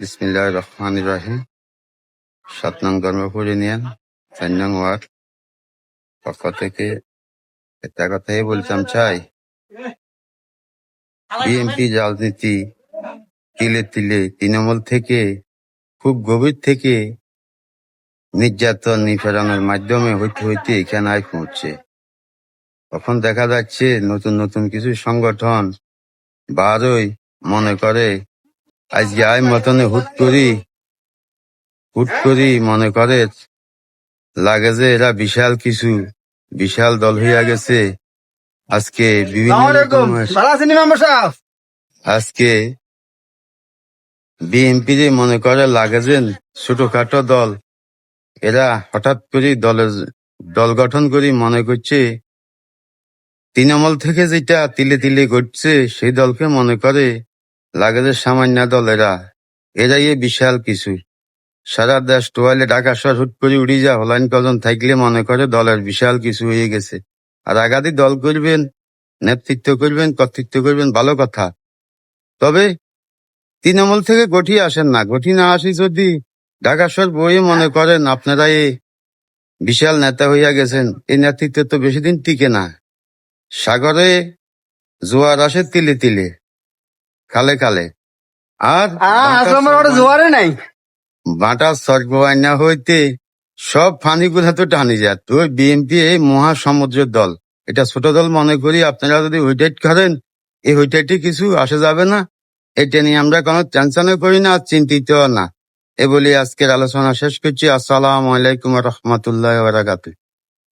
বিসমিল্লাহ রহমান রাহিম। সাত নং ধর্মপুর ইউনিয়ন চার নং ওয়ার্ড। পক্ষ থেকে একটা কথাই বলতাম, চাই। বিএনপি রাজনীতি তিলে তিলে তৃণমূল থেকে, খুব গভীর থেকে নির্যাতন নিপীড়নের মাধ্যমে হইতে হইতে এখানে আয় পৌঁছছে তখন দেখা যাচ্ছে নতুন নতুন কিছু সংগঠন বারোই মনে করে আজকে আয় মতনে হুট করি। হুট করি মনে করে লাগে যে এরা বিশাল কিছু বিশাল দল হইয়া গেছে। আজকে বিভিন্ন আজকে বিএনপি মনে করে লাগে যে ছোটখাটো দল। এরা হঠাৎ করে দলের দল গঠন করি মনে করছে। তৃণমূল থেকে যেটা তিলে তিলে ঘটছে সেই দলকে মনে করে লাগে যে সামান্য দল এরা এরাই এ বিশাল কিছু। সারা দেশ টোয়ালে ঢাকা শহর হুট করে উড়ি যা হলাইন কজন থাকলে মনে করে দলের বিশাল কিছু হয়ে গেছে। আর আগাদি দল করবেন, নেতৃত্ব করবেন, কর্তৃত্ব করবেন, ভালো কথা। তবে তৃণমূল থেকে গঠি আসেন না। গঠি না আসি যদি ঢাকা বই মনে করেন আপনারা এই বিশাল নেতা হইয়া গেছেন। এই নেতৃত্ব তো বেশি দিন টিকে না। সাগরে জোয়ার আসে তিলে তিলে। খালে খালে আর জোয়ারে নাই। বাটা সর্ব হইতে সব ফানিগুলা তো টানি যায়। তো বিএনপি এই মহাসমুদ্রের দল। এটা ছোট দল মনে করি আপনারা যদি উইটেট করেন এই উইটেটে কিছু আসে যাবে না। এটা নিয়ে আমরা কোনো টেনশনও করি না আর চিন্তিত না। এ বলে আজকের আলোচনা শেষ করছি। আসসালামু আলাইকুম রহমতুল্লাহ বারাকাতুহ।